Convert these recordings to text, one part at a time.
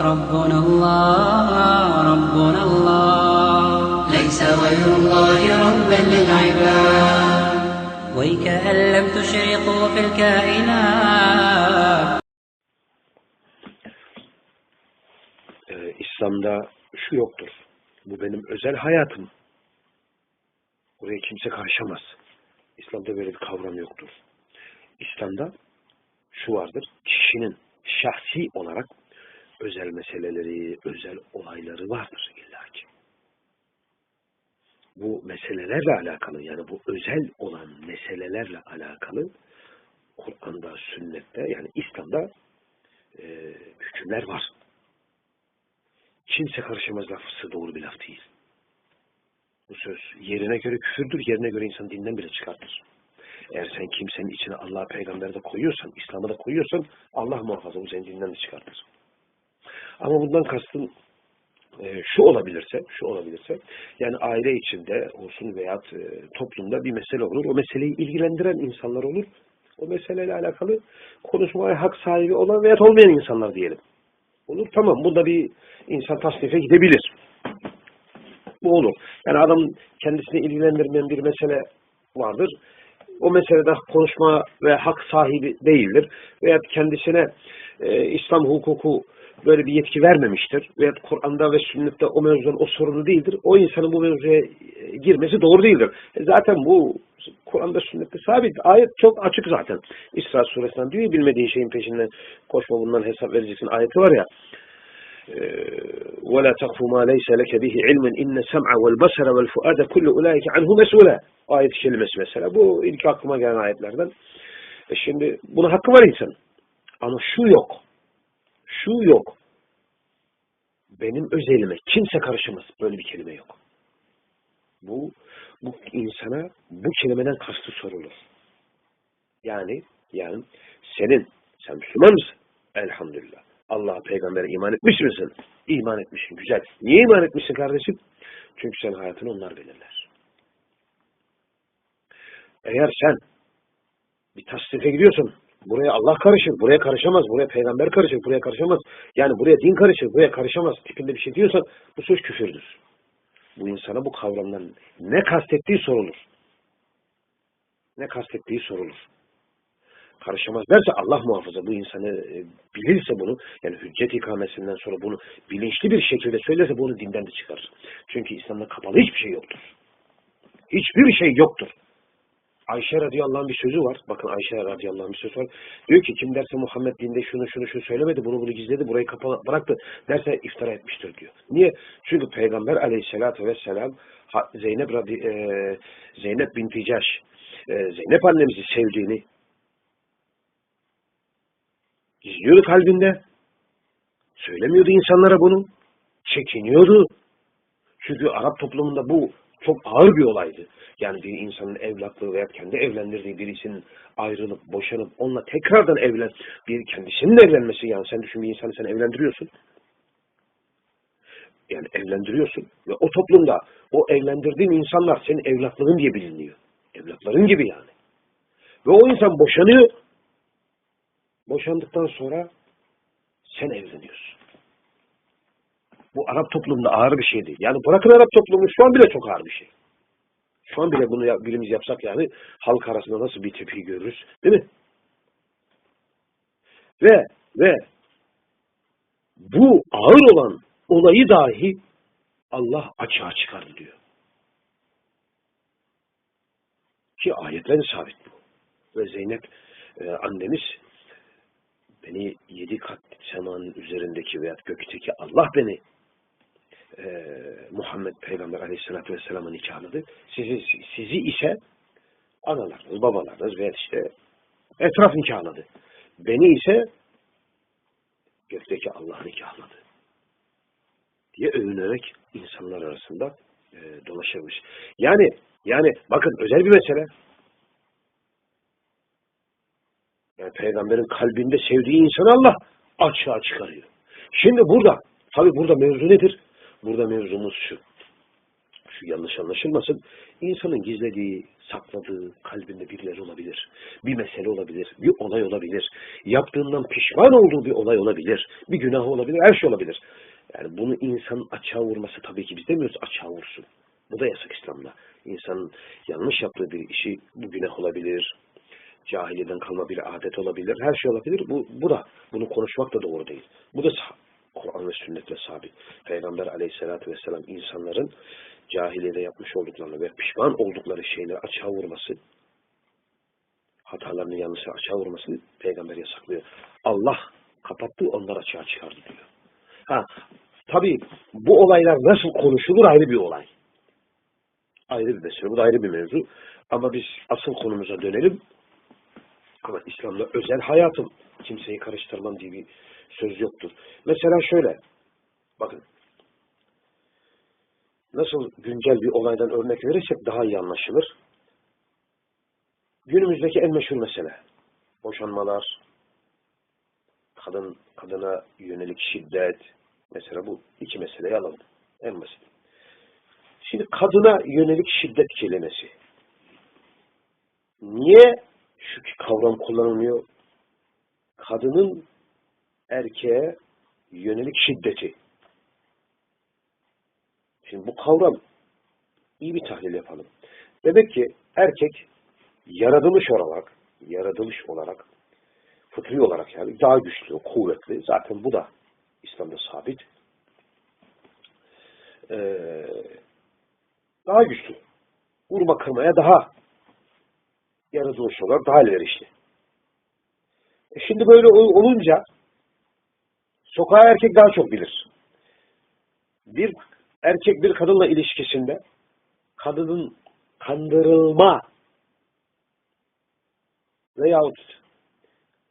ربنا الله ربنا الله ليس غير الله ربا للعباد ويكأن لم تشرقوا في الكائنات Ee, İslam'da şu yoktur. Bu benim özel hayatım. Buraya kimse karışamaz. İslam'da böyle bir kavram yoktur. İslam'da şu vardır. Kişinin şahsi olarak özel meseleleri, özel olayları vardır illaki. Bu meselelerle alakalı yani bu özel olan meselelerle alakalı Kur'an'da, sünnette yani İslam'da e, hükümler var. Kimse karışamaz lafısı doğru bir laf değil. Bu söz yerine göre küfürdür, yerine göre insan dinden bile çıkartır. Eğer sen kimsenin içine Allah peygamberi de koyuyorsan, İslam'ı da koyuyorsan Allah muhafaza bu seni dinden de çıkartır. Ama bundan kastım e, şu olabilirse, şu olabilirse, yani aile içinde olsun veya e, toplumda bir mesele olur. O meseleyi ilgilendiren insanlar olur. O meseleyle alakalı konuşmaya hak sahibi olan veya olmayan insanlar diyelim. Olur tamam. Bunda bir insan tasnife gidebilir. Bu olur. Yani adam kendisini ilgilendirmeyen bir mesele vardır. O meselede konuşma ve hak sahibi değildir. Veya kendisine e, İslam hukuku böyle bir yetki vermemiştir. Veya Kur'an'da ve sünnette o mevzudan o sorunu değildir. O insanın bu mevzuya e, girmesi doğru değildir. E zaten bu Kur'an'da sünnette sabit. Ayet çok açık zaten. İsra suresinden diyor ya, bilmediğin şeyin peşinden koşma bundan hesap vereceksin ayeti var ya. وَلَا تَقْفُ مَا لَيْسَ لَكَ بِهِ عِلْمٍ اِنَّ السَّمْعَ وَالْبَصَرَ وَالْفُؤَادَ كُلُّ اُولَٰئِكَ عَنْهُ مَسْئُولًا Ayet-i kelimesi mesela. Bu ilk aklıma gelen ayetlerden. E şimdi buna hakkı var insan. Ama şu yok. Şu yok. Benim özelime kimse karışamaz. Böyle bir kelime yok. Bu, bu insana bu kelimeden kastı sorulur. Yani, yani senin, sen Müslüman mısın? Elhamdülillah. Allah'a peygambere iman etmiş misin? İman etmişsin. Güzel. Niye iman etmişsin kardeşim? Çünkü sen hayatını onlar belirler. Eğer sen bir tasdife gidiyorsun, buraya Allah karışır, buraya karışamaz, buraya peygamber karışır, buraya karışamaz. Yani buraya din karışır, buraya karışamaz tipinde bir şey diyorsan bu söz küfürdür. Bu insana bu kavramların ne kastettiği sorulur. Ne kastettiği sorulur karışamaz derse Allah muhafaza bu insanı e, bilirse bunu yani hüccet ikamesinden sonra bunu bilinçli bir şekilde söylerse bunu dinden de çıkarır. Çünkü İslam'da kapalı hiçbir şey yoktur. Hiçbir şey yoktur. Ayşe radıyallahu anh bir sözü var. Bakın Ayşe radıyallahu anh bir sözü var. Diyor ki kim derse Muhammed dinde şunu şunu şunu söylemedi, bunu bunu gizledi, burayı kapalı bıraktı derse iftira etmiştir diyor. Niye? Çünkü Peygamber aleyhissalatü vesselam Zeynep, radi, e, Zeynep binti Caş, e, Zeynep annemizi sevdiğini, gizliyordu kalbinde. Söylemiyordu insanlara bunu. Çekiniyordu. Çünkü Arap toplumunda bu çok ağır bir olaydı. Yani bir insanın evlatlığı veya kendi evlendirdiği birisinin ayrılıp, boşanıp onunla tekrardan evlen, bir kendisinin evlenmesi yani sen düşün bir insanı sen evlendiriyorsun. Yani evlendiriyorsun ve o toplumda o evlendirdiğin insanlar senin evlatlığın diye biliniyor. Evlatların gibi yani. Ve o insan boşanıyor Boşandıktan sonra sen evleniyorsun. Bu Arap toplumunda ağır bir şeydi. Yani bırakın Arap toplumu şu an bile çok ağır bir şey. Şu an bile bunu birimiz yapsak yani halk arasında nasıl bir tepki görürüz değil mi? Ve ve bu ağır olan olayı dahi Allah açığa çıkardı diyor. Ki ayetler sabit bu. Ve Zeynep e, annemiz beni yedi kat semanın üzerindeki veya gökteki Allah beni e, Muhammed Peygamber Aleyhisselatü Vesselam'a nikahladı. Sizi, sizi ise analarınız, babalarınız veya işte etraf nikahladı. Beni ise gökteki Allah nikahladı. diye övünerek insanlar arasında e, dolaşırmış. Yani yani bakın özel bir mesele. Yani peygamberin kalbinde sevdiği insanı Allah açığa çıkarıyor. Şimdi burada, tabi burada mevzu nedir? Burada mevzumuz şu. Şu yanlış anlaşılmasın. İnsanın gizlediği, sakladığı kalbinde birileri olabilir. Bir mesele olabilir, bir olay olabilir. Yaptığından pişman olduğu bir olay olabilir. Bir günah olabilir, her şey olabilir. Yani bunu insanın açığa vurması tabii ki biz demiyoruz açığa vursun. Bu da yasak İslam'da. İnsanın yanlış yaptığı bir işi bu günah olabilir, cahiliyeden kalma bir adet olabilir, her şey olabilir. Bu, bu da, bunu konuşmak da doğru değil. Bu da Kur'an ve sünnetle sabit. Peygamber aleyhissalatü vesselam insanların cahiliyede yapmış olduklarını ve pişman oldukları şeyleri açığa vurması, hatalarını yanlışı açığa vurmasını peygamber yasaklıyor. Allah kapattı onlar açığa çıkardı diyor. Ha, tabii bu olaylar nasıl konuşulur ayrı bir olay. Ayrı bir mesele. Bu da ayrı bir mevzu. Ama biz asıl konumuza dönelim. Ama İslam'da özel hayatım kimseyi karıştırmam diye bir söz yoktur. Mesela şöyle, bakın, nasıl güncel bir olaydan örnek verirsek daha iyi anlaşılır. Günümüzdeki en meşhur mesele, boşanmalar, kadın kadına yönelik şiddet, mesela bu iki meseleyi alalım, en basit. Şimdi kadına yönelik şiddet kelimesi. Niye şu kavram kullanılmıyor? Kadının erkeğe yönelik şiddeti. Şimdi bu kavram iyi bir tahlil yapalım. Demek ki erkek yaratılış olarak, yaratılış olarak, fıtri olarak yani daha güçlü, kuvvetli. Zaten bu da İslam'da sabit. Ee, daha güçlü. Vurma kırmaya daha yaratılış olarak daha elverişli. E şimdi böyle ol- olunca sokağa erkek daha çok bilir. Bir erkek bir kadınla ilişkisinde kadının kandırılma veyahut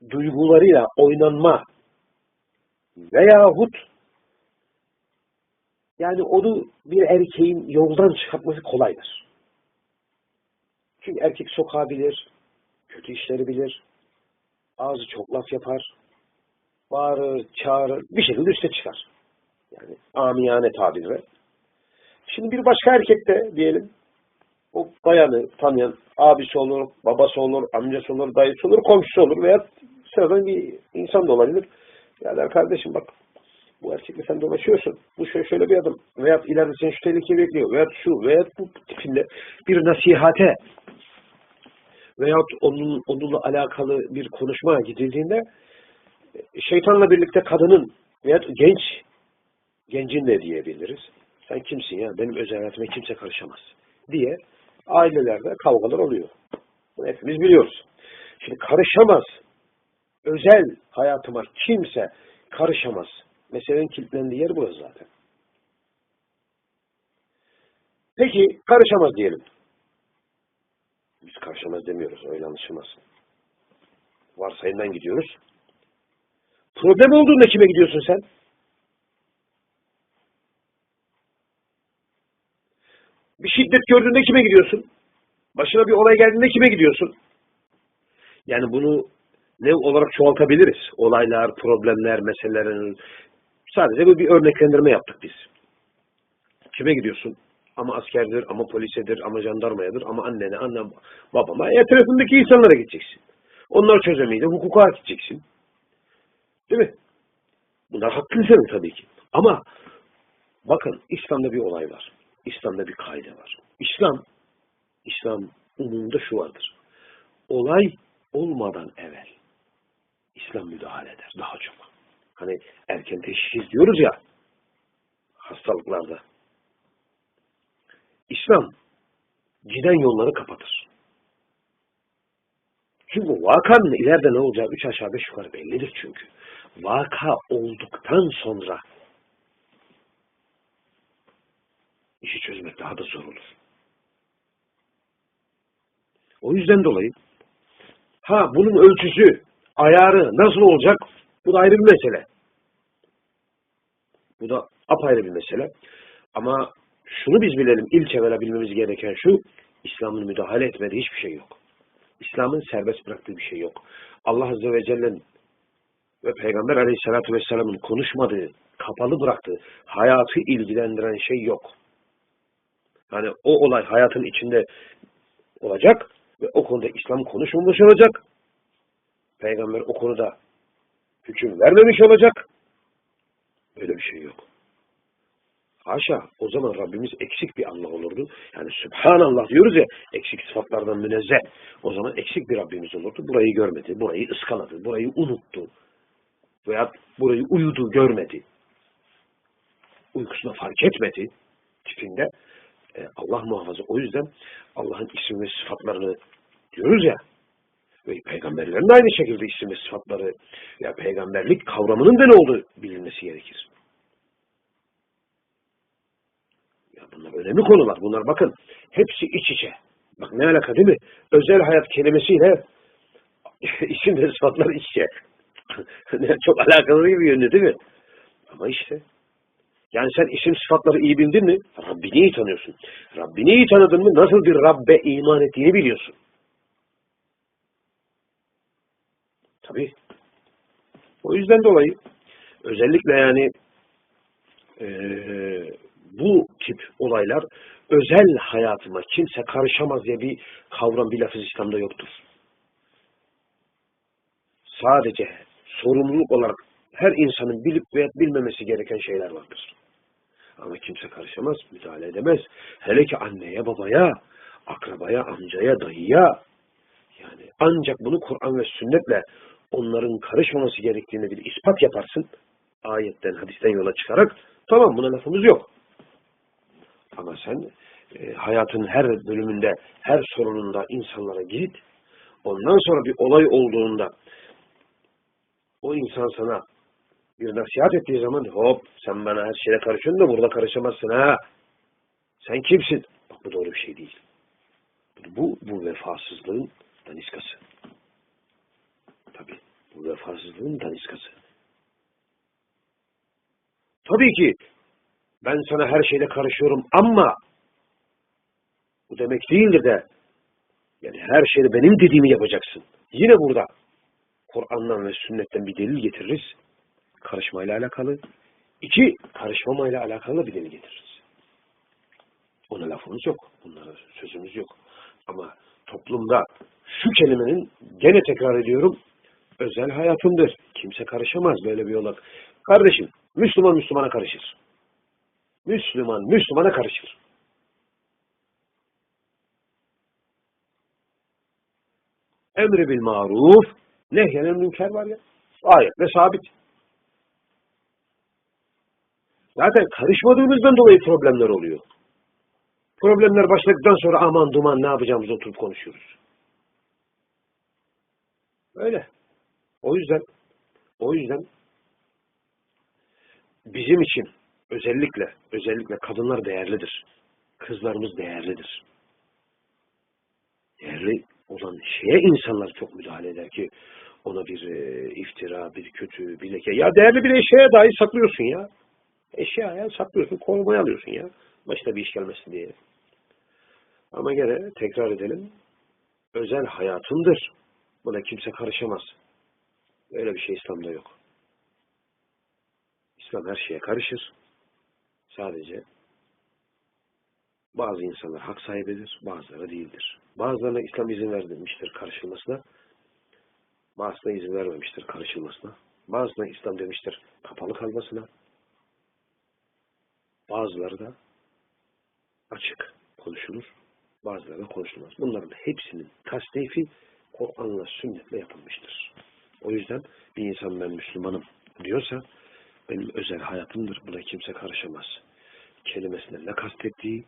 duygularıyla oynanma veyahut yani onu bir erkeğin yoldan çıkartması kolaydır. Çünkü erkek sokağı bilir, kötü işleri bilir, ağzı çok laf yapar, bağırır, çağırır, bir şekilde üste çıkar. Yani amiyane tabirle. Şimdi bir başka erkek de diyelim, o bayanı tanıyan abisi olur, babası olur, amcası olur, dayısı olur, komşusu olur veya sıradan bir insan da olabilir. Ya der kardeşim bak bu erkekle sen dolaşıyorsun. Bu şöyle şöyle bir adım. Veya ileride seni şu tehlike bekliyor. Veya şu veya bu tipinde bir nasihate veyahut onun, onunla alakalı bir konuşmaya gidildiğinde şeytanla birlikte kadının veya genç gencin de diyebiliriz. Sen kimsin ya? Benim özel hayatıma kimse karışamaz. Diye ailelerde kavgalar oluyor. Bunu hepimiz biliyoruz. Şimdi karışamaz. Özel hayatıma kimse karışamaz. Meselenin kilitlendiği yer burası zaten. Peki karışamaz diyelim. Biz karışamaz demiyoruz. Öyle anlaşılmasın. Varsayımdan gidiyoruz. Problem olduğunda kime gidiyorsun sen? Bir şiddet gördüğünde kime gidiyorsun? Başına bir olay geldiğinde kime gidiyorsun? Yani bunu ne olarak çoğaltabiliriz? Olaylar, problemler, meselelerin sadece bu bir örneklendirme yaptık biz. Kime gidiyorsun? Ama askerdir, ama polisedir, ama jandarmayadır, ama annene, anne, babama, etrafındaki insanlara gideceksin. Onlar çözemeyince hukuka gideceksin. Değil mi? Bunlar hakkın senin tabii ki. Ama bakın İslam'da bir olay var. İslam'da bir kaide var. İslam, İslam umumunda şu vardır. Olay olmadan evvel İslam müdahale eder daha çok. Hani erken teşhis diyoruz ya hastalıklarda. İslam giden yolları kapatır. Çünkü vakanın ileride ne olacağı üç aşağı beş yukarı bellidir çünkü. Vaka olduktan sonra işi çözmek daha da zor olur. O yüzden dolayı ha bunun ölçüsü, ayarı nasıl olacak? Bu da ayrı bir mesele. Bu da apayrı bir mesele. Ama şunu biz bilelim, ilk evvela bilmemiz gereken şu, İslam'ın müdahale etmediği hiçbir şey yok. İslam'ın serbest bıraktığı bir şey yok. Allah Azze ve Celle'nin ve Peygamber Aleyhisselatü Vesselam'ın konuşmadığı, kapalı bıraktığı, hayatı ilgilendiren şey yok. Yani o olay hayatın içinde olacak ve o konuda İslam konuşulmuş olacak. Peygamber o konuda hüküm vermemiş olacak. Öyle bir şey yok. Haşa o zaman Rabbimiz eksik bir Allah olurdu. Yani Sübhanallah diyoruz ya eksik sıfatlardan münezzeh. O zaman eksik bir Rabbimiz olurdu. Burayı görmedi, burayı ıskaladı, burayı unuttu. Veya burayı uyudu, görmedi. Uykusuna fark etmedi tipinde. E, Allah muhafaza. O yüzden Allah'ın isim ve sıfatlarını diyoruz ya ve peygamberlerin de aynı şekilde isim ve sıfatları ya peygamberlik kavramının da ne olduğu bilinmesi gerekir. Ya bunlar önemli konular. Bunlar bakın hepsi iç içe. Bak ne alaka değil mi? Özel hayat kelimesiyle isim ve sıfatlar iç içe. Çok alakalı gibi yönlü değil mi? Ama işte yani sen isim sıfatları iyi bildin mi? Rabbini iyi tanıyorsun. Rabbini iyi tanıdın mı? Nasıl bir Rabbe iman ettiğini biliyorsun. Tabii. O yüzden dolayı özellikle yani eee, bu tip olaylar özel hayatıma kimse karışamaz diye bir kavram, bir lafız İslam'da yoktur. Sadece sorumluluk olarak her insanın bilip veya bilmemesi gereken şeyler vardır. Ama kimse karışamaz, müdahale edemez. Hele ki anneye, babaya, akrabaya, amcaya, dayıya. Yani ancak bunu Kur'an ve sünnetle onların karışmaması gerektiğini bir ispat yaparsın. Ayetten, hadisten yola çıkarak tamam buna lafımız yok. Ama sen e, hayatın her bölümünde, her sorununda insanlara git. Ondan sonra bir olay olduğunda o insan sana bir nasihat ettiği zaman hop sen bana her şeye karışıyorsun da burada karışamazsın ha. Sen kimsin? Bak bu doğru bir şey değil. Bu, bu vefasızlığın daniskası. Tabii. Bu vefasızlığın daniskası. Tabii ki ben sana her şeyle karışıyorum ama bu demek değildir de yani her şeyde benim dediğimi yapacaksın. Yine burada Kur'an'dan ve sünnetten bir delil getiririz. Karışmayla alakalı. İki, karışmamayla alakalı bir delil getiririz. Ona lafımız yok. Bunlara sözümüz yok. Ama toplumda şu kelimenin gene tekrar ediyorum özel hayatımdır. Kimse karışamaz böyle bir yola. Kardeşim, Müslüman Müslümana karışır. Müslüman Müslümana karışır. Emri bil maruf, nehyenel münker var ya. Ayetle sabit. Zaten karışmadığımızdan dolayı problemler oluyor. Problemler başladıktan sonra aman duman ne yapacağımızı oturup konuşuyoruz. Öyle. O yüzden o yüzden bizim için özellikle özellikle kadınlar değerlidir. Kızlarımız değerlidir. Değerli olan şeye insanlar çok müdahale eder ki ona bir e, iftira, bir kötü, bir leke. Ya değerli bir eşeğe dahi saklıyorsun ya. Eşyaya saklıyorsun, korumaya alıyorsun ya. Başta bir iş gelmesin diye. Ama gene tekrar edelim. Özel hayatındır. Buna kimse karışamaz. Öyle bir şey İslam'da yok. İslam her şeye karışır. Sadece bazı insanlar hak sahibidir, bazıları değildir. Bazılarına İslam izin vermemiştir karışılmasına. Bazısına izin vermemiştir karışılmasına. Bazısına İslam demiştir kapalı kalmasına. Bazıları da açık konuşulur. Bazıları da konuşulmaz. Bunların hepsinin tasnifi Kur'an'la sünnetle yapılmıştır. O yüzden bir insan ben Müslümanım diyorsa benim özel hayatımdır. Buna kimse karışamaz. Kelimesine ne kastettiği,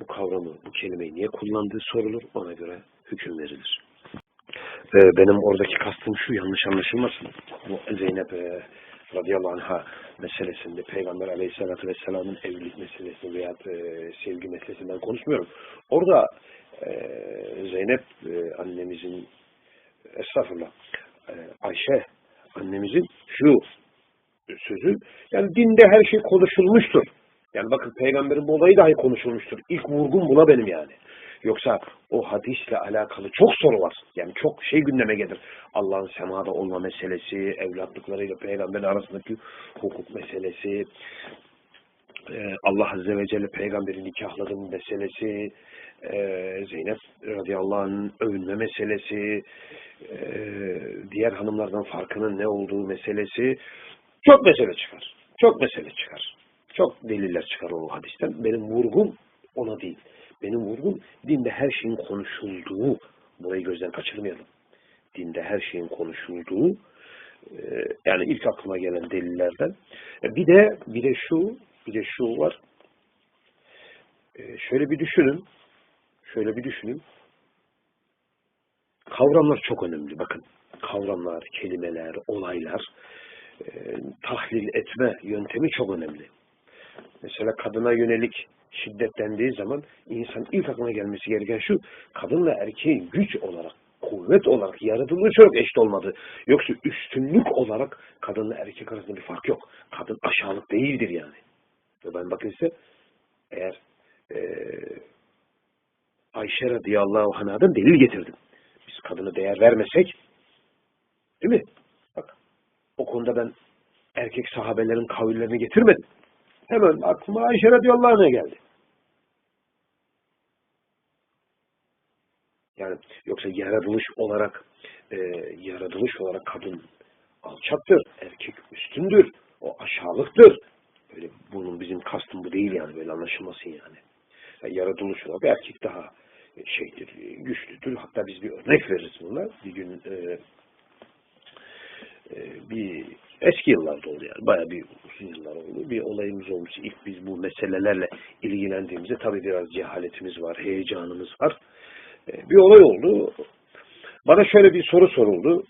bu kavramı, bu kelimeyi niye kullandığı sorulur. Ona göre hüküm verilir. Ee, benim oradaki kastım şu yanlış anlaşılmasın. Bu Zeynep e, radıyallahu anh'a meselesinde Peygamber aleyhissalatü vesselamın evlilik meselesi veya e, sevgi meselesinden konuşmuyorum. Orada e, Zeynep e, annemizin estağfurullah e, Ayşe annemizin şu sözü yani dinde her şey konuşulmuştur. Yani bakın peygamberin bu olayı dahi konuşulmuştur. İlk vurgun buna benim yani. Yoksa o hadisle alakalı çok soru var. Yani çok şey gündeme gelir. Allah'ın semada olma meselesi, evlatlıklarıyla peygamberin arasındaki hukuk meselesi, e, Allah Azze ve Celle peygamberi nikahladığı meselesi, e, Zeynep radıyallahu anh'ın övünme meselesi, e, diğer hanımlardan farkının ne olduğu meselesi çok mesele çıkar. Çok mesele çıkar. Çok deliller çıkar o hadisten. Benim vurgum ona değil. Benim vurgum dinde her şeyin konuşulduğu. Burayı gözden kaçırmayalım. Dinde her şeyin konuşulduğu e, yani ilk aklıma gelen delillerden. E, Bir de bir de şu bir de şu var. E, Şöyle bir düşünün. Şöyle bir düşünün. Kavramlar çok önemli. Bakın kavramlar, kelimeler, olaylar tahlil etme yöntemi çok önemli. Mesela kadına yönelik şiddet dendiği zaman insan ilk aklına gelmesi gereken şu, kadınla erkeğin güç olarak, kuvvet olarak yaratılmış çok eşit olmadı. Yoksa üstünlük olarak kadınla erkek arasında bir fark yok. Kadın aşağılık değildir yani. Ve ben bakın size eğer eee Ayşe radıyallahu anh'dan delil getirdim. Biz kadına değer vermesek değil mi? Bak o konuda ben erkek sahabelerin kavillerini getirmedim. Hemen aklıma Ayşe radıyallahu anh'a geldi. Yani yoksa yaratılış olarak e, yaratılış olarak kadın alçaktır, erkek üstündür, o aşağılıktır. Böyle bunun bizim kastım bu değil yani böyle anlaşılmasın yani. yani yaratılış olarak erkek daha şeydir, güçlüdür. Hatta biz bir örnek veririz buna. Bir gün e, e, bir eski yıllarda oldu yani. Bayağı bir uzun yıllar oldu. Bir olayımız olmuş. İlk biz bu meselelerle ilgilendiğimizde tabii biraz cehaletimiz var, heyecanımız var. E, bir olay oldu. Bana şöyle bir soru soruldu.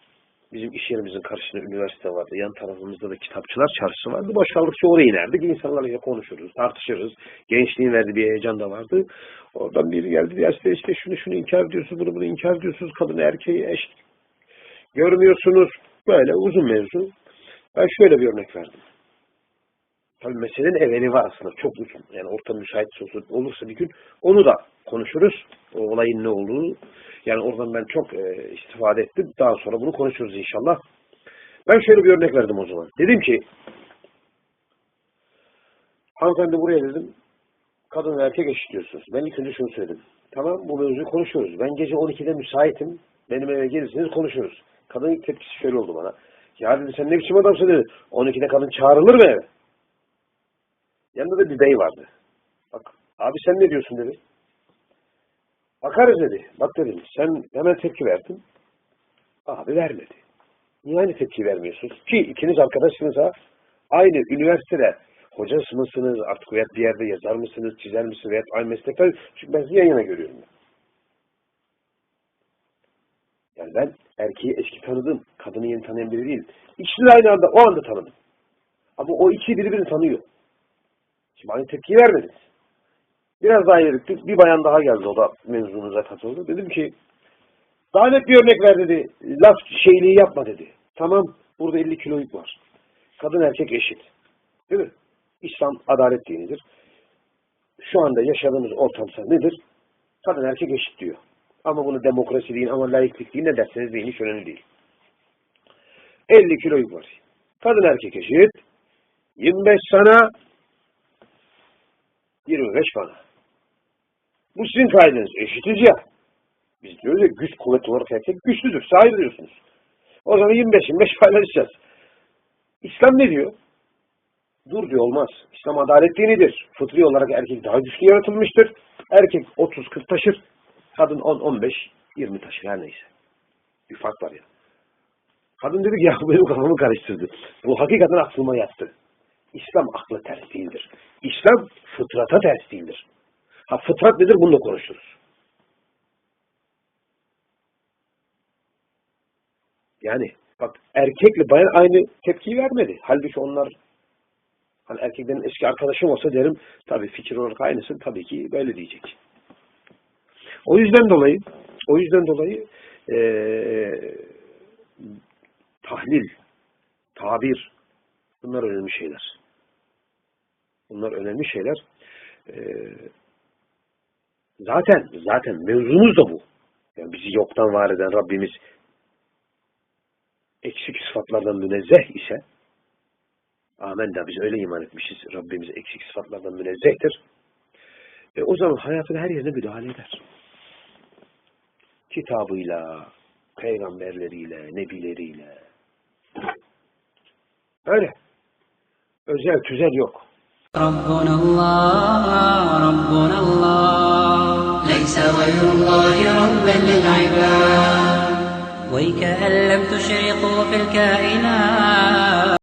Bizim iş yerimizin karşısında üniversite vardı. Yan tarafımızda da kitapçılar çarşısı vardı. Boş oraya inerdik. İnsanlarla konuşuruz, tartışırız. Gençliğin verdiği bir heyecan da vardı. Oradan biri geldi. Ya işte, işte şunu şunu inkar ediyorsunuz, bunu bunu inkar ediyorsunuz. Kadın erkeği eş görmüyorsunuz. Böyle uzun mevzu. Ben şöyle bir örnek verdim. Tabii meselenin evveli var aslında. Çok uzun. Yani ortam müsait olursa bir gün onu da konuşuruz. O olayın ne olduğunu. Yani oradan ben çok e, istifade ettim. Daha sonra bunu konuşuruz inşallah. Ben şöyle bir örnek verdim o zaman. Dedim ki hanımefendi buraya dedim kadın ve erkek eşitliyorsunuz. Ben ilk önce şunu söyledim. Tamam bu mevzuyu konuşuyoruz. Ben gece 12'de müsaitim. Benim eve gelirseniz konuşuruz. Kadın ilk tepkisi şöyle oldu bana. Ya dedi sen ne biçim adamsın dedi. 12'de kadın çağrılır mı eve? Yanında da bir bey vardı. Bak abi sen ne diyorsun dedi. Bakarız dedi. Bak dedim sen hemen tepki verdin. Abi vermedi. Niye aynı tepki vermiyorsunuz? Ki ikiniz arkadaşsınız ha. Aynı üniversitede hocası mısınız? Artık veya bir yerde yazar mısınız? Çizer misiniz? Veya aynı meslekler. Çünkü ben sizi yan yana görüyorum. Yani ben erkeği eski tanıdım. Kadını yeni tanıyan biri değilim. İkisini aynı anda o anda tanıdım. Ama o iki birbirini tanıyor. Şimdi aynı tepkiyi vermediniz. Biraz daha ileri. Bir bayan daha geldi. O da mevzunuza katıldı. Dedim ki daha net bir örnek ver dedi. Laf şeyliği yapma dedi. Tamam burada 50 kilo yük var. Kadın erkek eşit. Değil mi? İslam adalet dinidir. Şu anda yaşadığımız ortamsa nedir? Kadın erkek eşit diyor. Ama bunu demokrasi deyin ama laiklik deyin ne derseniz deyin hiç önemli değil. 50 kilo yük var. Kadın erkek eşit. 25 sana 25 bana. Bu sizin kaideniz. Eşitiz ya. Biz diyoruz ya güç kuvvet olarak erkek güçlüdür. Sahip diyorsunuz. O zaman 25-25 paylaşacağız. İslam ne diyor? Dur diyor olmaz. İslam adalet dinidir. Fıtri olarak erkek daha güçlü yaratılmıştır. Erkek 30-40 taşır. Kadın 10-15-20 taşır her neyse. Bir fark var ya. Kadın dedi ki ya benim kafamı karıştırdı. Bu hakikaten aklıma yattı. İslam akla ters değildir. İslam fıtrata ters değildir. Ha fıtrat nedir bunu da konuşuruz. Yani bak erkekle bayan aynı tepkiyi vermedi. Halbuki onlar hani erkeklerin eski arkadaşım olsa derim tabii fikir olarak aynısı tabii ki böyle diyecek. O yüzden dolayı o yüzden dolayı ee, tahlil, tabir bunlar önemli şeyler. Bunlar önemli şeyler. Ee, zaten zaten mevzumuz da bu. Yani bizi yoktan var eden Rabbimiz eksik sıfatlardan münezzeh ise Amenna biz öyle iman etmişiz. Rabbimiz eksik sıfatlardan münezzehtir. E o zaman hayatın her yerine müdahale eder Kitabıyla, peygamberleriyle, nebileriyle. Öyle. Özel, tüzel yok. ربنا الله ربنا الله ليس غير الله ربا للعباد ويكأن لم تشرقوا في الكائنات